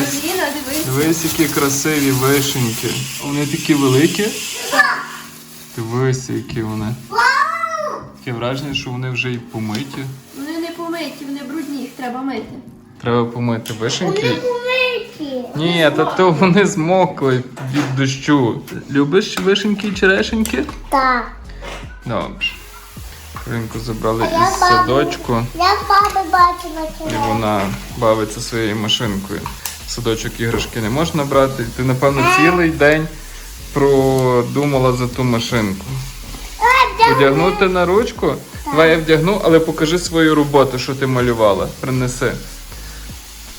Аліна, дивись. Дивись, які красиві вишеньки. Вони такі великі. Дивись, які вони. Таке враження, що вони вже й помиті. Вони не помиті, вони брудні, їх треба мити. Треба помити вишеньки. Великі. Ні, та то вони змокли від дощу. Любиш вишеньки і черешеньки? Так. Добре. Ринку забрали А я із бабу. садочку, Я з баби бачила і вчора. вона бавиться своєю машинкою. Садочок іграшки не можна брати. Ти, напевно, цілий день продумала за ту машинку. Одягнути на ручку? Давай я вдягну, але покажи свою роботу, що ти малювала. Принеси.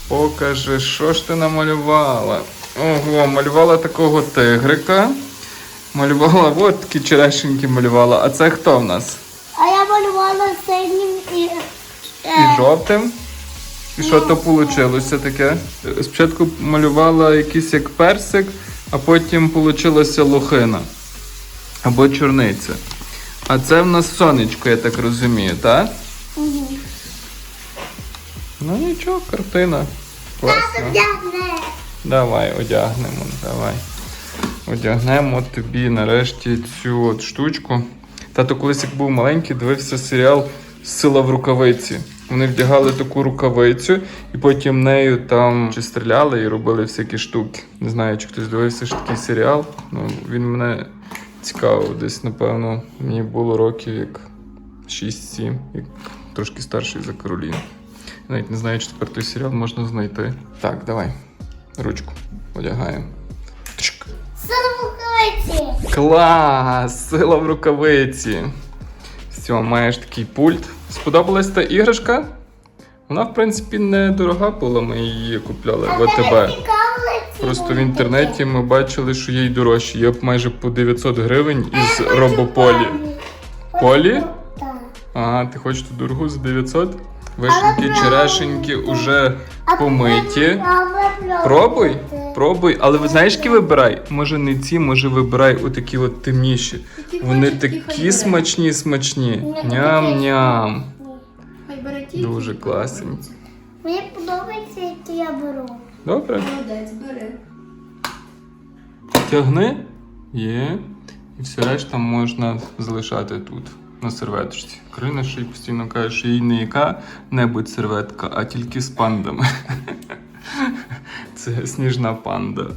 Покажи, що ж ти намалювала. Ого, малювала такого тигрика. Малювала, от такі черешеньки малювала. А це хто в нас? А я малювала синім і... І жовтим. І що то вийшло таке? Спочатку малювала якийсь як персик, а потім вийшла лохина. Або чорниця. А це в нас сонечко, я так розумію, так? Ну нічого, картина. Вдягне. Давай, одягнемо, давай. Одягнемо тобі нарешті цю от штучку. Тато колись як був маленький, дивився серіал Сила в рукавиці. Вони вдягали таку рукавицю і потім нею там чи стріляли і робили всякі штуки. Не знаю, чи хтось дивився ж такий серіал. Ну, він мене цікавив. Десь, напевно, мені було років як 6-7, як трошки старший за Кароліну. Навіть не знаю, чи тепер той серіал можна знайти. Так, давай. Ручку одягаємо. Тшк. Силовуховиці. Клас! Сила в рукавиці. Все, маєш такий пульт. Сподобалась та іграшка? Вона, в принципі, не дорога була, ми її купляли в АТБ. Просто в інтернеті ми бачили, що є й дорожчі. Є майже по 900 гривень із робополі. Полі? Ага, ти хочеш ту дорогу за 900? Вишеньки, черешеньки уже помиті. Пробуй, пробуй, але ви знаєш, які вибирай? Може не ці, може вибирай отакі от темніші. Вони такі смачні, смачні. Ням-ням. Ті. Дуже класні. Мені подобається, які я беру. Добре. Молодець, бери. Тягни. Є. І все решта можна залишати тут, на серветочці. Карина ще й постійно каже, що їй не яка-небудь серветка, а тільки з пандами. Це сніжна панда.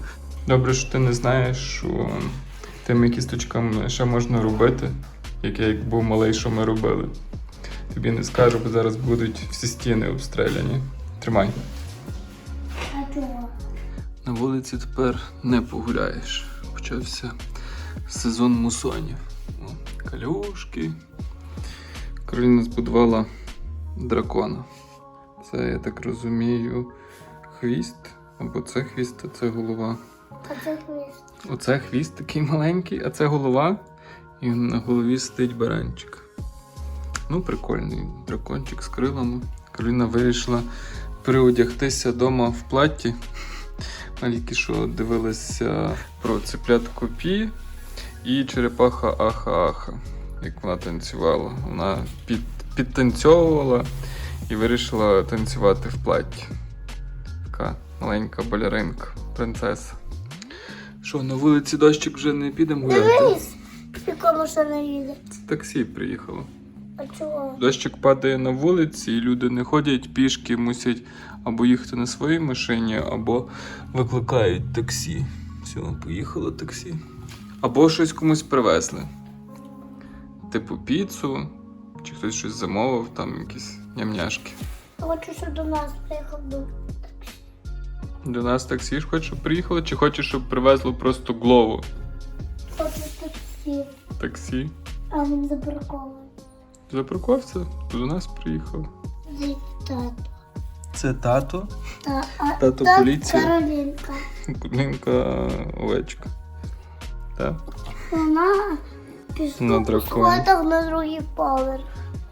Добре, що ти не знаєш, що тими кісточками ще можна робити, як я як був малий, що ми робили. Тобі не скажу, бо зараз будуть всі стіни обстріляні. Тримай. На вулиці тепер не погуляєш. Почався сезон мусонів. Калюшки. Кароліна збудувала дракона. Це, я так розумію, хвіст. Або це хвіст, а це голова. А це хвіст. Оце хвіст такий маленький, а це голова. І на голові сидить баранчик. Ну, прикольний дракончик з крилами. Кароліна вирішила переодягтися вдома в платі. Тільки що дивилася про цеплятку Пі і черепаха Аха-Аха, як вона танцювала. Вона під, підтанцьовувала і вирішила танцювати в платі. Така маленька балеринка, принцеса. Що, на вулиці дощик вже не підемо гуляти? Дивись, яка машина їде. Це таксі приїхало. А чого? Дощик падає на вулиці, і люди не ходять пішки, мусять або їхати на своїй машині, або викликають таксі. Все, поїхало таксі. Або щось комусь привезли. Типу піцу, чи хтось щось замовив, там якісь нямняшки. Хочу, щоб до нас приїхав до До нас таксі ж хочеш, щоб приїхало, чи хочеш, щоб привезло просто глову Хочу таксі, таксі? а він забракований. Запаркувався, то до нас приїхав. Зі тато. Це тато, Та, а, Тато та поліція. Каролінка. кудлинка овечка. Так? Вона На пішла драконі. сходах на другий поверх.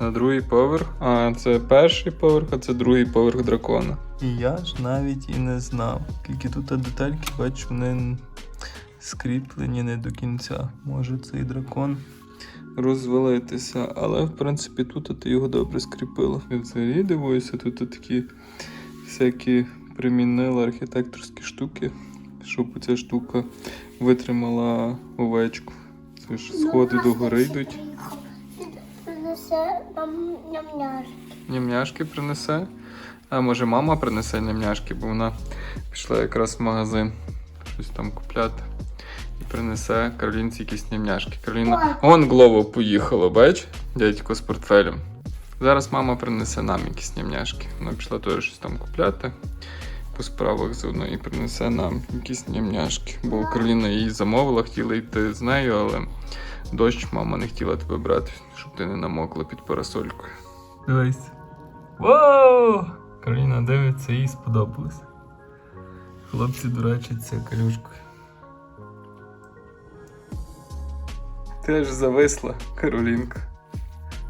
На другий поверх. А, це перший поверх, а це другий поверх дракона. І я ж навіть і не знав. Тільки тут детальки, бачу, вони скріплені не до кінця. Може цей дракон розвалитися. Але в принципі тут ти його добре скріпила. Я взагалі дивуюся, тут такі всякі примінила архітекторські штуки, щоб ця штука витримала овечку. Це ж сходи до гори йдуть. Принесе нам ням-няшки. Нямняшки принесе. А може мама принесе нямняшки, бо вона пішла якраз в магазин щось там купляти. І принесе Каролінці якісь нямняшки. Кароліна. Вон Глово поїхало, бач, дядько з портфелем. Зараз мама принесе нам якісь нямняшки. Вона пішла теж щось там купляти по справах заодно і принесе нам якісь нямняшки. Бо Кароліна її замовила, хотіла йти з нею, але дощ мама не хотіла тебе брати, щоб ти не намокла під парасолькою. Дивись. Вау! Кароліна дивиться, їй сподобалось. Хлопці дурачаться калюшкою. Ти ж зависла, Каролінка.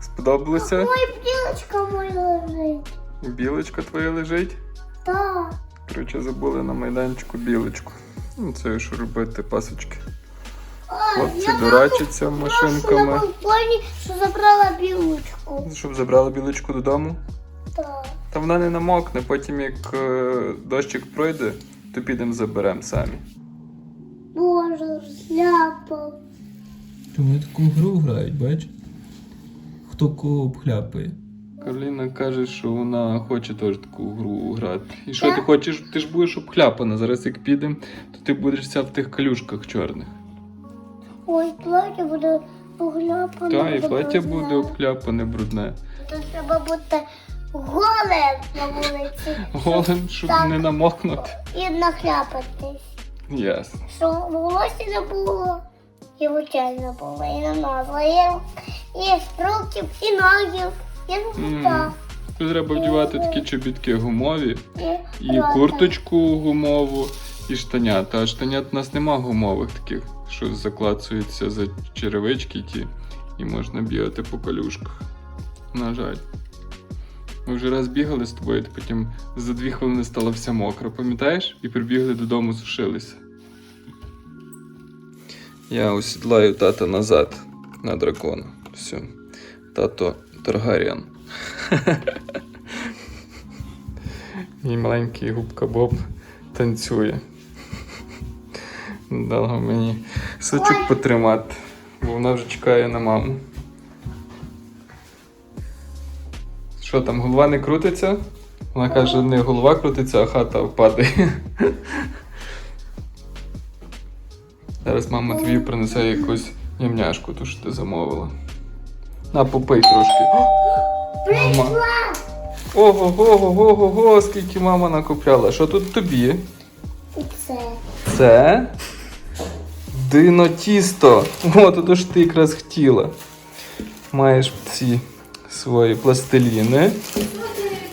Сподобалося? Ой, білочка моя лежить. Білочка твоя лежить. Так. Коротше, забули на майданчику білочку. Ну, це що робити, пасочки. Ой, Хлопці я дурачаться машинками. балконі, що забрала білочку. Щоб забрали білочку додому. Так. Та вона не намокне, потім як е, дощик пройде, то підемо заберемо самі. Боже, зляпав. Вони таку гру грають, бач? Хто кого обхляпає. Кароліна каже, що вона хоче теж таку гру грати. І що ти хочеш? Ти ж будеш обхляпана. Зараз як підемо, то ти будеш вся в тих калюшках чорних. Ой, плаття буде погляпане. Та, і плаття буде обхляпане брудне. То треба бути голим на вулиці. Голим, щоб Так. не намокнути. І нахляпатись. Ясно. Що волосся не було, і очей не було, і на носу, і, і руків, і ногів, М. Тут треба вдівати такі чобітки гумові, І, і курточку гумову, і штанята. А штанят у нас нема гумових таких, що заклацуються за черевички ті, і можна бігати по калюшках. На жаль. Ми вже раз бігали з тобою, ти потім за дві хвилини стала вся мокра, пам'ятаєш? І прибігли додому, сушилися. Я осідлаю тата назад на дракона. Все. Тато Таргаріан. І маленький губка Боб танцює. Дала мені сучок потримати, бо вона вже чекає на маму. Що там, голова не крутиться? Вона каже, не голова крутиться, а хата падає. Зараз мама тобі принесе якусь нямняшку, ту що ти замовила. На, попий трошки. Мама. Ого, ого, ого, ого, скільки мама накупляла. Що тут тобі? Це. Це динотісто. О, то то ж ти якраз хотіла. Маєш ці свої пластиліни.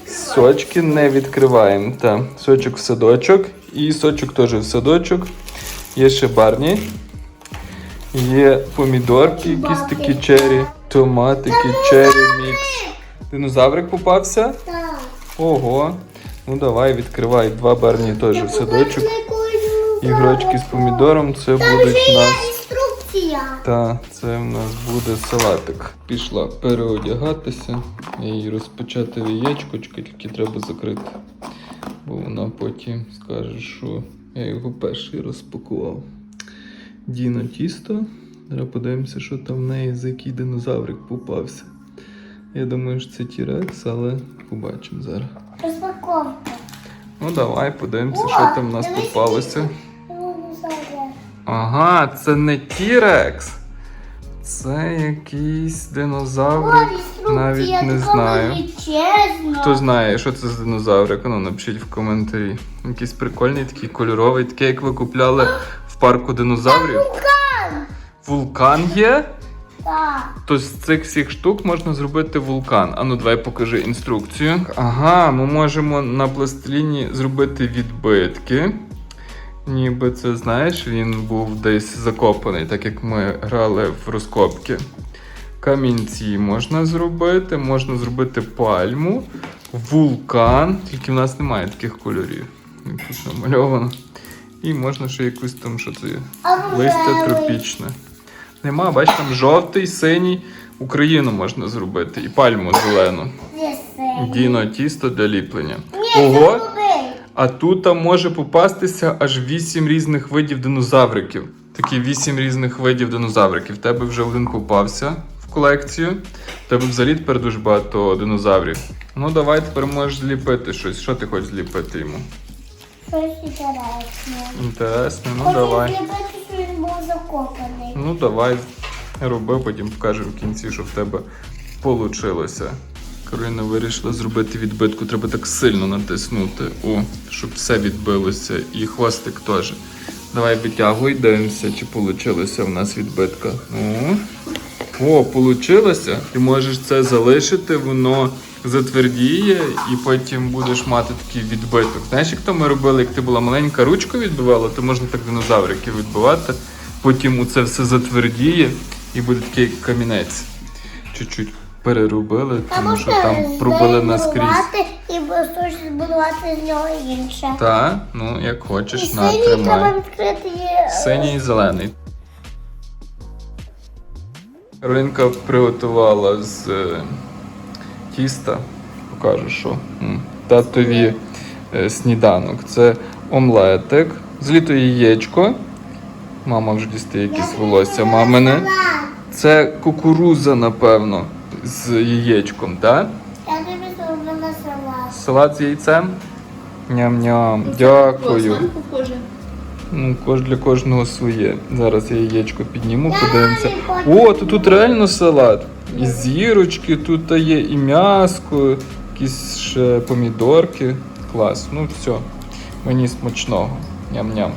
Сочки не відкриваємо. Та, сочок в садочок. І сочок теж в садочок. Є ще барні. Є помідорки, якісь такі чері, томатики, чері мікс. Динозаврик попався? Так. Ого. Ну давай, відкривай. Два барні теж в садочок. Ігрочки з помідором, це Там будуть нас. інструкція. Та, це в нас буде салатик. Пішла переодягатися і розпочати яєчкочки, тільки треба закрити. Бо вона потім скаже, що я його перший розпакував. Діно тісто. Зараз подивимося, що там в неї за який динозаврик попався. Я думаю, що це Тірекс, але побачимо зараз. Розпаковка. Ну давай подивимося, О, що там в нас дивись, попалося. Ага, це не Тірекс. Це якийсь динозавр. О, Навіть не знаю. величезна. Хто знає, що це за динозаврик? Ну, напишіть в коментарі. Якийсь прикольний, такий кольоровий, такий, як ви купляли парку динозаврів. Вулкан. Вулкан є. Так. То з цих всіх штук можна зробити вулкан. Ану, давай покажи інструкцію. Ага, ми можемо на пластиліні зробити відбитки. Ніби це, знаєш, він був десь закопаний, так як ми грали в розкопки. Камінці можна зробити, можна зробити пальму, вулкан, тільки в нас немає таких кольорів. як Тут намальовано. І можна ще якусь там, що це є, листя тропічне. Нема, бач, там жовтий, синій. Україну можна зробити. І пальму зелену. Діно тісто для ліплення. Ого! А тут там може попастися аж 8 різних видів динозавриків. Такі 8 різних видів динозавриків. В тебе вже один попався в колекцію. В тебе взагалі тепер дуже багато динозаврів. Ну давай тепер можеш зліпити щось. Що ти хочеш зліпити йому? Щось інтересне. Ну Хочу давай. що він був закопаний. Ну давай роби, потім покажемо в кінці, що в тебе вийшло. Кароліна вирішила зробити відбитку. Треба так сильно натиснути, о, щоб все відбилося. І хвостик теж. Давай витягуй, дивимося, чи вийшло в нас відбитка. Ну. О, вийшло. Ти можеш це залишити, воно затвердіє, і потім будеш мати такий відбиток. Знаєш, як то ми робили, як ти була маленька, ручку відбивала, то можна так динозавриків відбивати. Потім у це все затвердіє і буде такий камінець. Чуть-чуть переробили, тому що там пробили наскрізь. і щось збудувати з нього інше. Та, ну як хочеш, на синій треба відкрити. Синій і зелений. Каролінка приготувала з е, тіста. Покажу, що татові е, сніданок. Це омлетик, зліто яєчко. Мама вже дістає якісь волосся мамине. Це кукуруза, напевно, з яєчком, так? Я тобі зробила салат. Салат з яйцем. Ням-ням. Дякую. Ну, кож для кожного своє. Зараз я яєчко підніму, подивимося. О, то тут реально салат. І зірочки, тут є і м'яско, якісь ще помідорки. Клас. Ну все. Мені смачного. Ням-ням.